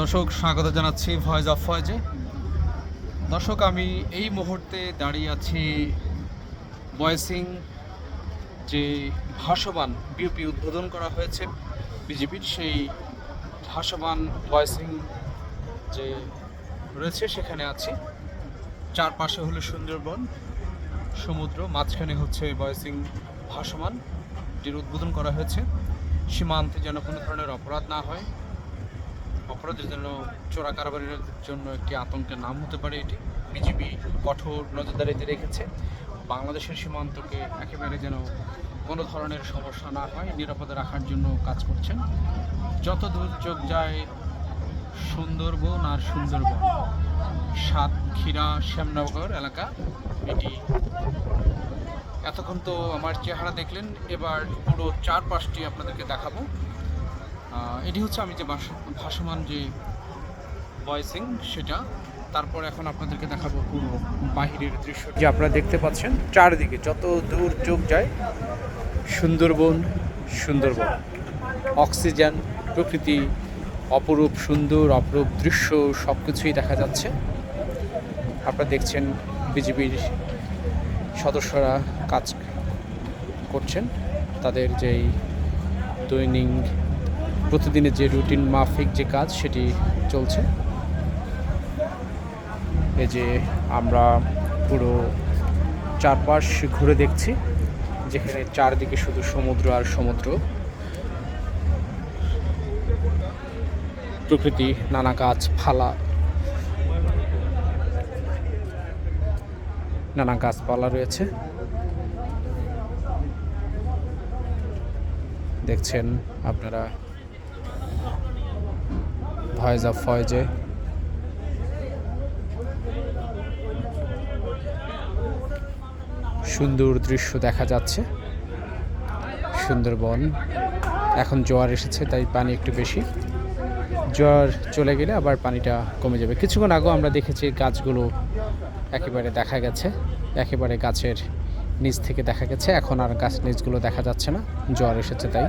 দর্শক, স্বাগত জানাচ্ছি ভয়েস অফ ফয়েজে। দর্শক, আমি এই মুহূর্তে দাঁড়িয়ে আছি বয়সিং যে ভাসমান বিউপি উদ্বোধন করা হয়েছে বিজেপির, সেই ভাসমান বয়সিং যে রয়েছে, সেখানে আছি। চারপাশে হলো সুন্দরবন, সমুদ্র, মাঝখানে হচ্ছে বয়সিং ভাসমান যের উদ্বোধন করা হয়েছে। সীমান্তে যেন কোনো ধরনের অপরাধ না হয়। অপরাধের জন্য, চোরা কারবারির জন্য একটি আতঙ্কের নাম হতে পারে এটি। বিজেপি কঠোর নজরদারিতে রেখেছে। বাংলাদেশের সীমান্তকে একেবারে যেন কোনো ধরনের সমস্যা না হয়, নিরাপদে রাখার জন্য কাজ করছেন। যত দূর চোখ যায় সুন্দরবন আর সুন্দরবন। সাতক্ষীরা শ্যামনগর এলাকা, এটি এতক্ষণ তো আমার চেহারা দেখলেন। এবার পুরো চারপাশটি আপনাদেরকে দেখাবো। এটি হচ্ছে আমি যে ভাস- ভাসমান যে ভয়েসিং সেটা, তারপর এখন আপনাদেরকে দেখাবো পুরো বাহিরের দৃশ্য যে আপনারা দেখতে পাচ্ছেন, চারদিকে যত দূর চোখ যায়, সুন্দরবন সুন্দরবন। অক্সিজেন, প্রকৃতি, অপরূপ সুন্দর, অপরূপ দৃশ্য সব কিছুই দেখা যাচ্ছে। আপনারা দেখছেন বিজেপির সদস্যরা কাজ করছেন, তাদের যেই দৈনিক প্রতিদিনের যে রুটিন মাফিক যে কাজ সেটি চলছে। এই যে আমরা পুরো চারপাশ ঘুরে দেখছি, যেখানে চারদিকে শুধু সমুদ্র আর সমুদ্র। প্রকৃতি, নানা গাছ, ফালা। নানা গাছপালা রয়েছে। দেখছেন আপনারা ভয়েস অফ সুন্দর দৃশ্য দেখা যাচ্ছে। সুন্দরবন। এখন জোয়ার এসেছে, তাই পানি একটু বেশি। জোয়ার চলে গেলে আবার পানিটা কমে যাবে। কিছুক্ষণ আগেও আমরা দেখেছি গাছগুলো একেবারে দেখা গেছে। একেবারে গাছের নিচ থেকে দেখা গেছে। এখন আর গাছ নিচগুলো দেখা যাচ্ছে না। জোয়ার এসেছে তাই।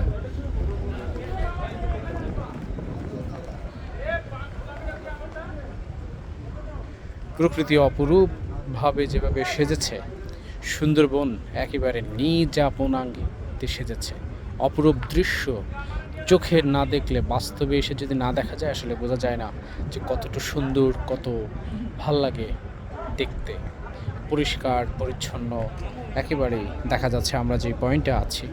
প্রকৃতি অপরূপভাবে যেভাবে সেজেছে, সুন্দরবন একেবারে নিজ আপনাঙ্গে সেজেছে। অপরূপ দৃশ্য চোখে না দেখলে বাস্তবে এসে যদি না দেখা যায়, আসলে বোঝা যায় না যে কতটা সুন্দর, কত ভালো লাগে দেখতে। পরিষ্কার, পরিচ্ছন্ন একেবারেই দেখা যাচ্ছে আমরা যে পয়েন্টে আছি।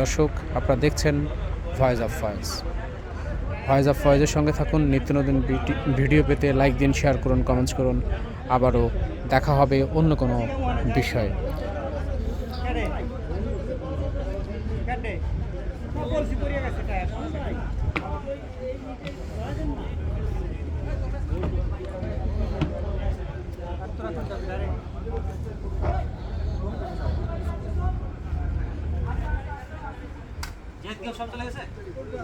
দর্শক, আপনারা দেখছেন voice of voice voice of ভয়েসের সঙ্গে থাকুন। নিত্য নতুন ভিডিও পেতে লাইক দিন শেয়ার করুন কমেন্টস করুন। আবারও দেখা হবে অন্য কোনো বিষয়ে। সব চলে গেছে?